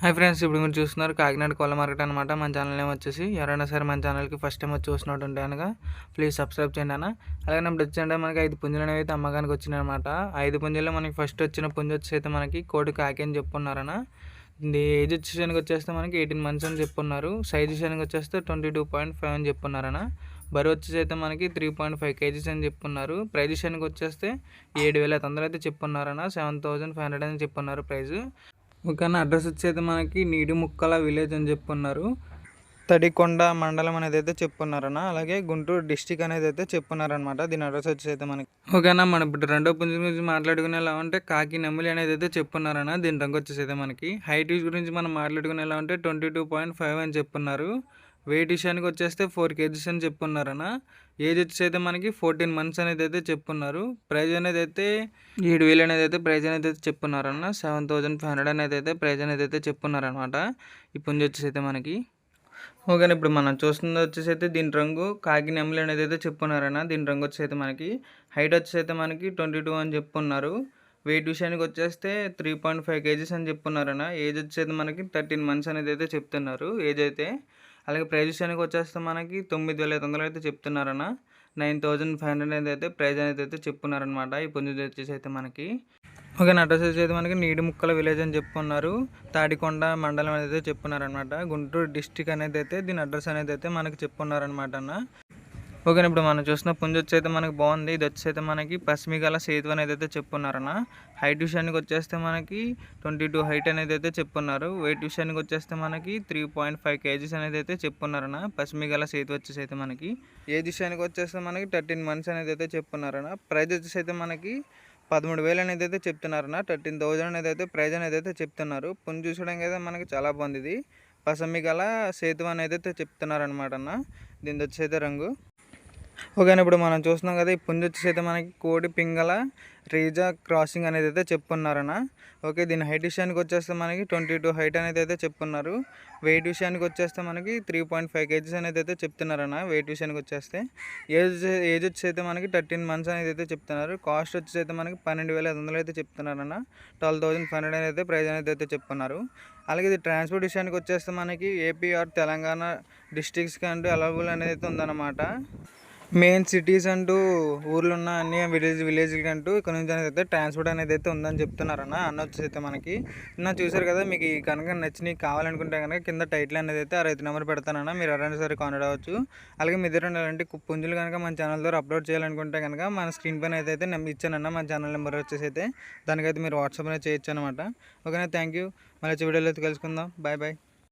Hi friends ఇప్పుడు మీరు చూస్తున్నారు కాకినాడ కోళ్ళ మార్కెట్ అనమాట మన ఛానల్ నేమ్ వచ్చేసి ఎవరైనా సరే మన ఛానల్కి ఫస్ట్ టైం వచ్చి చూసినట్టుంటే కనుక ప్లీజ్ సబ్స్క్రైబ్ చేయండి అన్న. అలాగే ఇప్పుడు వచ్చంటే మనకి ఐదు పుంజులు అనేవి అయితే అమ్మకానికి వచ్చినాయన్నమాట. ఐదు పుంజుల్లో మనకి ఫస్ట్ వచ్చిన పుంజు వచ్చి అయితే మనకి కోటి కాకి అని చెప్పున్నారన్న ఇది ఏజ్ వచ్చేసానికి వచ్చేస్తే మనకి ఎయిటీన్ మంత్స్ అని చెప్పున్నారు. సైజ్ వచ్చేసానికి వచ్చేస్తే ట్వంటీ టూ పాయింట్ ఫైవ్ అని చెప్పున్నారన్న బరువు వచ్చేసి అయితే మనకి త్రీ పాయింట్ ఫైవ్ కేజీస్ అని చెప్పున్నారు. ప్రైజ్ విషయానికి వచ్చేస్తే ఏడు వేల ఐదు అయితే చెప్పున్నారన్న సెవెన్ థౌజండ్ ఫైవ్ హండ్రెడ్ అని చెప్పున్నారు ప్రైజ్. ఓకేనా అడ్రస్ వచ్చేది మనకి నీడి ముక్కల విలేజ్ అని చెప్పున్నారు. తడికొండ మండలం అనేది అయితే చెప్పున్నారన్న అలాగే గుంటూరు డిస్టిక్ అనేది అయితే చెప్పున్నారనమాట దీని అడ్రస్ వచ్చి అయితే మనకి. ఓకేనా మనం ఇప్పుడు రెండో పుంజు గురించి మాట్లాడుకునేలా ఉంటే కాకి నెమ్మలి అనేది అయితే చెప్పున్నారన్న దీని రంగు వచ్చేసి మనకి. హైట్ గురించి మనం మాట్లాడుకునేలా ఉంటే ట్వంటీ టూ పాయింట్ ఫైవ్ అని చెప్పున్నారు. వెయిట్ విషయానికి వచ్చేస్తే ఫోర్ కేజీస్ అని చెప్పున్నారన్న ఏజ్ వచ్చేసి అయితే మనకి ఫోర్టీన్ మంత్స్ అనేది అయితే చెప్పున్నారు ప్రైజ్ అనేది అయితే ఏడు వేలు అనేది అయితే ప్రైజ్ అనేది అయితే చెప్పున్నారన్న సెవెన్ థౌజండ్ ఫైవ్ హండ్రెడ్ అనేది అయితే ప్రైజ్ అనేది అయితే చెప్పున్నారనమాట ఈ నుంచి వచ్చేసి అయితే మనకి. ఓకే ఇప్పుడు మనం చూస్తుంది వచ్చేసి అయితే దీని రంగు కాకి నెమలి అనేది అయితే చెప్పున్నారన్న దీని రంగు వచ్చేసి అయితే మనకి హైట్ వచ్చేసి అయితే మనకి ట్వంటీ టూ అని చెప్పున్నారు వెయిట్ విషయానికి వచ్చేస్తే త్రీ పాయింట్ ఫైవ్ కేజీస్ అని చెప్పున్నారన్న ఏజ్ వచ్చేది మనకి థర్టీన్ మంత్స్ అనేది అయితే చెప్తున్నారు. ఏజ్ అయితే అలాగే ప్రైజ్ విషయానికి వచ్చేస్తే మనకి తొమ్మిది వేల ఐదు వందలు అయితే చెప్తున్నారన్న. నైన్ థౌజండ్ ఫైవ్ హండ్రెడ్ అయితే ప్రైజ్ అనేది అయితే చెప్పున్నారనమాట ఈ పుంజు వచ్చేసి అయితే మనకి. ఓకే అడ్రస్ అయితే మనకి నీడి ముక్కల విలేజ్ అని చెప్పుకున్నారు. తాడికొండ మండలం అనేది చెప్పున్నారనమాట గుంటూరు డిస్టిక్ అనేది అయితే దీని అడ్రస్ అనేది అయితే మనకి చెప్పున్నారనమాట అన్న. ఓకే ఇప్పుడు మనం చూసిన పుంజు వచ్చి అయితే మనకి బాగుంది. ఇది వచ్చి అయితే మనకి పశ్చిమిగల సేతు అనేది అయితే చెప్పున్నారన్న. హైట్ విషయానికి వచ్చేస్తే మనకి ట్వంటీ టూ హైట్ అనేది అయితే చెప్పున్నారు. వెయిట్ విషయానికి వచ్చేస్తే మనకి త్రీ పాయింట్ ఫైవ్ కేజీస్ అనేది అయితే చెప్పున్నారన్న. పశ్చిమిగల సేతు వచ్చేసి అయితే మనకి. ఏ విషయానికి వచ్చేస్తే మనకి థర్టీన్ మంత్స్ అనేది అయితే చెప్పున్నారన్న. ప్రైజ్ వచ్చేసి అయితే మనకి పదమూడు వేలు అనేది అయితే చెప్తున్నారన్న. థర్టీన్ థౌజండ్ అనేది అయితే ప్రైజ్ అనేది అయితే చెప్తున్నారు. పుంజు చూసడానికి అయితే మనకి చాలా బాగుంది ఇది. పసమిగల సేతు అనేది అయితే చెప్తున్నారనమాట అన్న. దీని వచ్చేది రంగు. ఓకే ఇప్పుడు మనం చూస్తున్నాం కదా ఈ పుంజు వచ్చేసి అయితే మనకి కోడి పింగళ రీజా క్రాసింగ్ అనేది అయితే చెప్పున్నారన్న. ఓకే దీని హైట్ విషయానికి వచ్చేస్తే మనకి ట్వంటీ టూ హైట్ అనేది అయితే చెప్పున్నారు. వెయిట్ విషయానికి వచ్చేస్తే మనకి త్రీ పాయింట్ ఫైవ్ కేజీస్ అనేది అయితే చెప్తున్నారన్న వెయిట్ విషయానికి వచ్చేస్తే. ఏజ్ ఏజ్ వచ్చి అయితే మనకి థర్టీన్ మంత్స్ అనేది అయితే చెప్తున్నారు. కాస్ట్ వచ్చేసి అయితే మనకి పన్నెండు వేల ఐదు వందలు అయితే చెప్తున్నారన్న. ట్వెల్వ్ థౌసండ్ ఫైవ్ హండ్రెడ్ అయితే ప్రైజ్ అనేది అయితే చెప్తున్నారు అలాగే ఇది ట్రాన్స్పోర్ట్ విషయానికి వచ్చేస్తే మనకి ఏపీ ఆర్ తెలంగాణ డిస్ట్రిక్ట్స్కి అంటూ అవైలబుల్ అనేది అయితే ఉందన్నమాట. మెయిన్ సిటీస్ అంటూ ఊర్లో ఉన్న అన్ని విలేజ్ విలేజ్లకి అంటూ ఇక్కడ నుంచి అనేది అయితే ట్రాన్స్పోర్ట్ అనేది అయితే ఉందని చెప్తున్నారన్న అన్న వచ్చేసి అయితే మనకి. నా చూశారు కదా మీకు కనుక నచ్చినవి కావాలనుకుంటే కనుక కింద టైటిల్ అనేది అయితే ఆ రైతు నెంబర్ పెడతానన్న మీరు ఎవరైనా సరే కాంటాక్ట్ అవ్వచ్చు. అలాగే మీ దగ్గర అలాంటి పుంజులు కనుక మన ఛానల్ ద్వారా అప్లోడ్ చేయాలనుకుంటే కనుక మన స్క్రీన్ పైన అయితే నెంబర్ ఇచ్చానన్న మన ఛానల్ నెంబర్ వచ్చేసి అయితే దానికైతే మీరు వాట్సాప్ అనేది చేయొచ్చు అనమాట ఓకేనా థ్యాంక్ యూ. మళ్ళీ వీడియోలో అయితే కలుసుకుందాం. Bye bye.